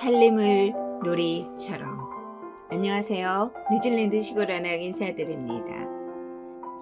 살림을 놀이처럼. 안녕하세요. 뉴질랜드 시골 한학 인사드립니다.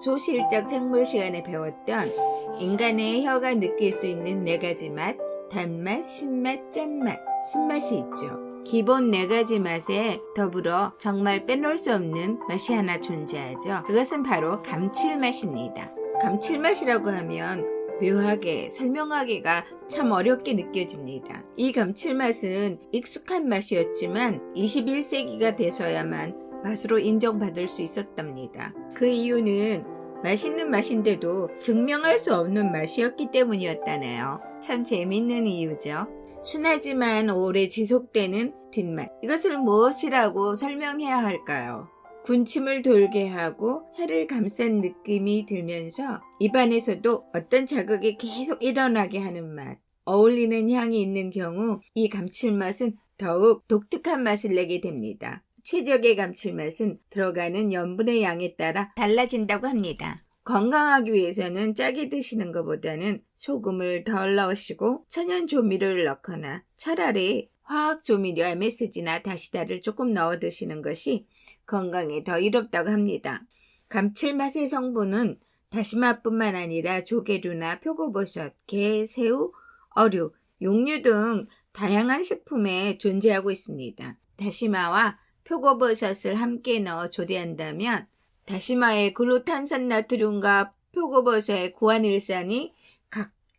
소실적 생물 시간에 배웠던 인간의 혀가 느낄 수 있는 네 가지 맛, 단맛, 신맛, 짠맛, 쓴맛이 있죠. 기본 네 가지 맛에 더불어 정말 빼놓을 수 없는 맛이 하나 존재하죠. 그것은 바로 감칠맛입니다. 감칠맛이라고 하면 묘하게 설명하기가 참 어렵게 느껴집니다. 이 감칠맛은 익숙한 맛이었지만 21세기가 돼서야만 맛으로 인정받을 수 있었답니다. 그 이유는 맛있는 맛인데도 증명할 수 없는 맛이었기 때문이었다네요. 참 재밌는 이유죠. 순하지만 오래 지속되는 뒷맛. 이것을 무엇이라고 설명해야 할까요? 군침을 돌게 하고 혀를 감싼 느낌이 들면서 입안에서도 어떤 자극이 계속 일어나게 하는 맛. 어울리는 향이 있는 경우 이 감칠맛은 더욱 독특한 맛을 내게 됩니다. 최적의 감칠맛은 들어가는 염분의 양에 따라 달라진다고 합니다. 건강하기 위해서는 짜게 드시는 것보다는 소금을 덜 넣으시고 천연 조미료를 넣거나 차라리 화학 조미료 MSG나 다시다를 조금 넣어 드시는 것이 건강에 더 이롭다고 합니다. 감칠맛의 성분은 다시마뿐만 아니라 조개류나 표고버섯, 게, 새우, 어류, 육류 등 다양한 식품에 존재하고 있습니다. 다시마와 표고버섯을 함께 넣어 조리한다면 다시마의 글루탄산 나트륨과 표고버섯의 고안일산이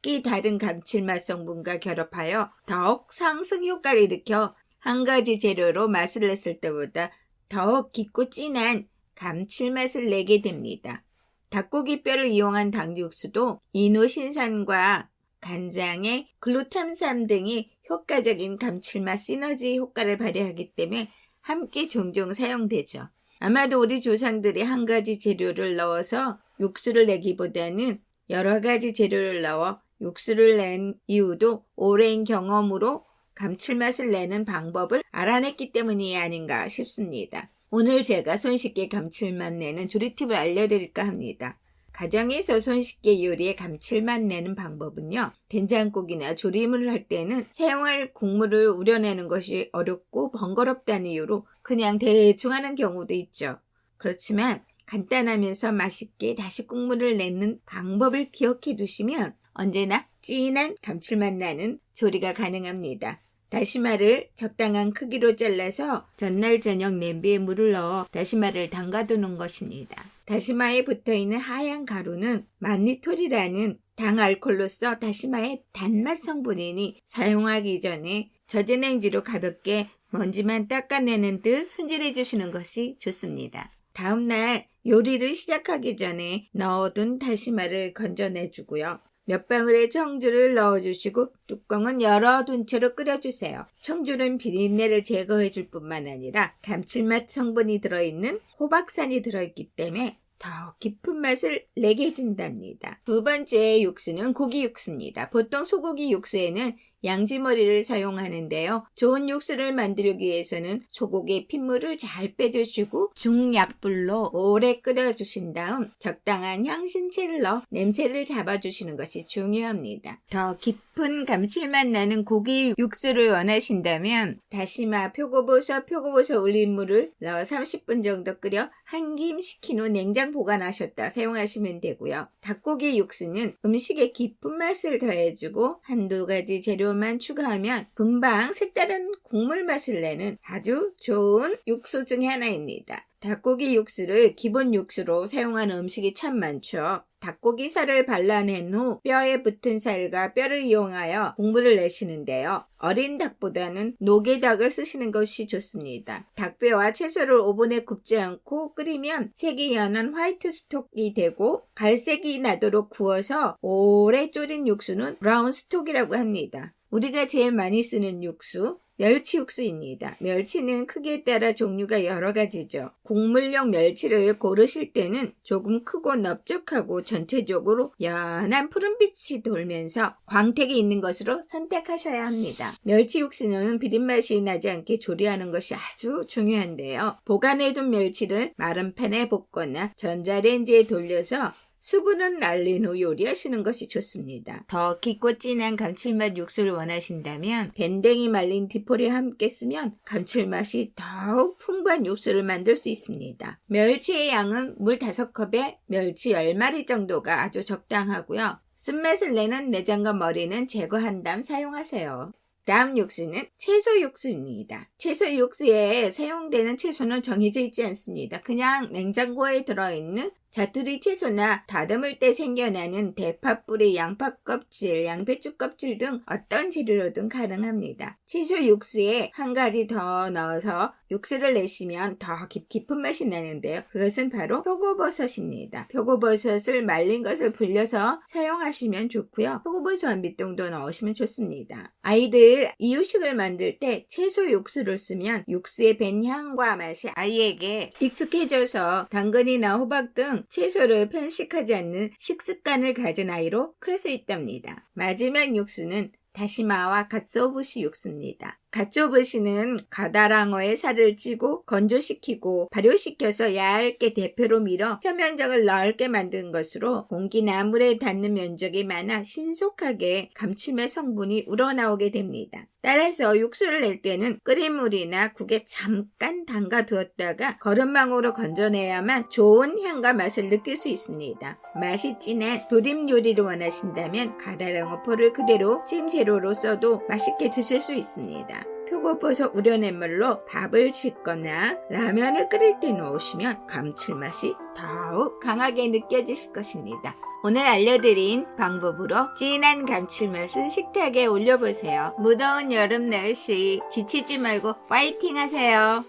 각기 다른 감칠맛 성분과 결합하여 더욱 상승 효과를 일으켜 한 가지 재료로 맛을 냈을 때보다 더욱 깊고 진한 감칠맛을 내게 됩니다. 닭고기 뼈를 이용한 닭육수도 이노신산과 간장의 글루탐산 등이 효과적인 감칠맛 시너지 효과를 발휘하기 때문에 함께 종종 사용되죠. 아마도 우리 조상들이 한 가지 재료를 넣어서 육수를 내기보다는 여러 가지 재료를 넣어 육수를 낸 이유도 오랜 경험으로 감칠맛을 내는 방법을 알아냈기 때문이 아닌가 싶습니다. 오늘 제가 손쉽게 감칠맛 내는 조리 팁을 알려드릴까 합니다. 가정에서 손쉽게 요리에 감칠맛 내는 방법은요. 된장국이나 조림을 할 때는 사용할 국물을 우려내는 것이 어렵고 번거롭다는 이유로 그냥 대충 하는 경우도 있죠. 그렇지만 간단하면서 맛있게 다시 국물을 내는 방법을 기억해 두시면 언제나 진한 감칠맛 나는 조리가 가능합니다. 다시마를 적당한 크기로 잘라서 전날 저녁 냄비에 물을 넣어 다시마를 담가두는 것입니다. 다시마에 붙어있는 하얀 가루는 만니톨이라는 당 알콜로서 다시마의 단맛 성분이니 사용하기 전에 저진행지로 가볍게 먼지만 닦아내는 듯 손질해 주시는 것이 좋습니다. 다음날 요리를 시작하기 전에 넣어둔 다시마를 건져내 주고요. 몇 방울의 청주를 넣어주시고 뚜껑은 열어둔 채로 끓여주세요. 청주는 비린내를 제거해줄 뿐만 아니라 감칠맛 성분이 들어있는 호박산이 들어있기 때문에 더 깊은 맛을 내게 해준답니다. 두 번째 육수는 고기 육수입니다. 보통 소고기 육수에는 양지머리를 사용하는데요. 좋은 육수를 만들기 위해서는 소고기 핏물을 잘 빼주시고 중약불로 오래 끓여주신 다음 적당한 향신채를 넣어 냄새를 잡아주시는 것이 중요합니다. 더 깊은 감칠맛 나는 고기 육수를 원하신다면 다시마, 표고버섯, 표고버섯 올린 물을 넣어 30분 정도 끓여 한 김 식힌 후 냉장 보관하셨다 사용하시면 되고요. 닭고기 육수는 음식에 깊은 맛을 더해주고 한두 가지 재료 만 추가하면 금방 색다른 국물 맛을 내는 아주 좋은 육수 중의 하나입니다. 닭고기 육수를 기본 육수로 사용하는 음식이 참 많죠. 닭고기 살을 발라낸 후 뼈에 붙은 살과 뼈를 이용하여 국물을 내시는데요. 어린 닭보다는 노게닭을 쓰시는 것이 좋습니다. 닭뼈와 채소를 오븐에 굽지 않고 끓이면 색이 연한 화이트 스톡이 되고 갈색이 나도록 구워서 오래 졸인 육수는 브라운 스톡이라고 합니다. 우리가 제일 많이 쓰는 육수, 멸치 육수입니다. 멸치는 크기에 따라 종류가 여러 가지죠. 국물용 멸치를 고르실 때는 조금 크고 넓적하고 전체적으로 연한 푸른빛이 돌면서 광택이 있는 것으로 선택하셔야 합니다. 멸치 육수는 비린맛이 나지 않게 조리하는 것이 아주 중요한데요. 보관해둔 멸치를 마른 팬에 볶거나 전자레인지에 돌려서 수분은 날린 후 요리하시는 것이 좋습니다. 더 깊고 진한 감칠맛 육수를 원하신다면 밴댕이 말린 디포리 함께 쓰면 감칠맛이 더욱 풍부한 육수를 만들 수 있습니다. 멸치의 양은 물 5컵에 멸치 10마리 정도가 아주 적당하고요. 쓴맛을 내는 내장과 머리는 제거한 다음 사용하세요. 다음 육수는 채소 육수입니다. 채소 육수에 사용되는 채소는 정해져 있지 않습니다. 그냥 냉장고에 들어있는 자투리 채소나 다듬을 때 생겨나는 대파 뿌리, 양파 껍질, 양배추 껍질 등 어떤 재료로든 가능합니다. 채소 육수에 한 가지 더 넣어서 육수를 내시면 더 깊, 깊은 맛이 나는데요. 그것은 바로 표고버섯입니다. 표고버섯을 말린 것을 불려서 사용하시면 좋고요. 표고버섯 한 밑동도 넣으시면 좋습니다. 아이들 이유식을 만들 때 채소 육수를 쓰면 육수의 밴 향과 맛이 아이에게 익숙해져서 당근이나 호박 등 채소를 편식하지 않는 식습관을 가진 아이로 클 수 있답니다. 마지막 육수는 다시마와 갓소부시 육수입니다. 갓소부시는 가다랑어의 살을 찌고 건조시키고 발효시켜서 얇게 대표로 밀어 표면적을 넓게 만든 것으로 공기나 물에 닿는 면적이 많아 신속하게 감칠맛 성분이 우러나오게 됩니다. 따라서 육수를 낼 때는 끓인 물이나 국에 잠깐 담가 두었다가 거름망으로 건져내야만 좋은 향과 맛을 느낄 수 있습니다. 맛이 진한 조림 요리를 원하신다면 가다랑어포를 그대로 찜 재료로 써도 맛있게 드실 수 있습니다. 표고버섯 우려낸 물로 밥을 짓거나 라면을 끓일 때 넣으시면 감칠맛이 더욱 강하게 느껴지실 것입니다. 오늘 알려드린 방법으로 진한 감칠맛을 식탁에 올려보세요. 무더운 여름 날씨 지치지 말고 파이팅 하세요.